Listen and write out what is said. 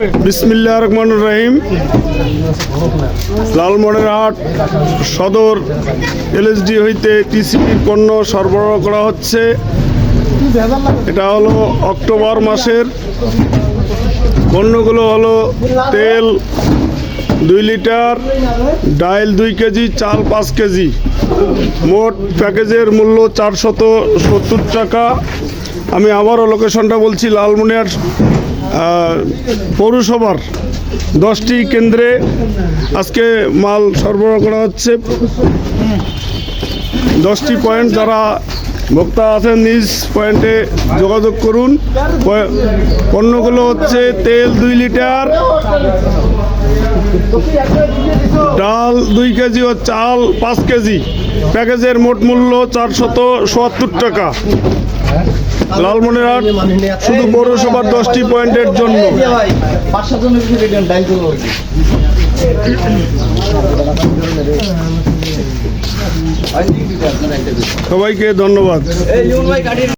বিসমিল্লা রহমান রহিম। লালমনিরহাট সদর এলএসডি হইতে টিসিপির পণ্য সরবরাহ করা হচ্ছে। এটা হলো অক্টোবর মাসের। পণ্যগুলো হলো তেল দুই লিটার, ডাইল দুই কেজি, চাল পাঁচ কেজি। মোট প্যাকেজের মূল্য চারশত সত্তর টাকা। আমি আবারও লোকেশনটা বলছি আহ, পৌরসভার দশটি কেন্দ্রে আজকে মাল সরবরাহ করা হচ্ছে। দশটি পয়েন্ট যারা ভোক্তা আছেন নিজ পয়েন্টে যোগাযোগ করুন। পণ্যগুলো হচ্ছে তেল দুই লিটার ডাল দুই কেজি ও চাল পাঁচ কেজি। প্যাকেজের মোট মূল্য চারশত সোয়াত্তর টাকা। লালমনিরহাট, শুধু পৌরসভার দশটি পয়েন্টের জন্য। সবাইকে ধন্যবাদ।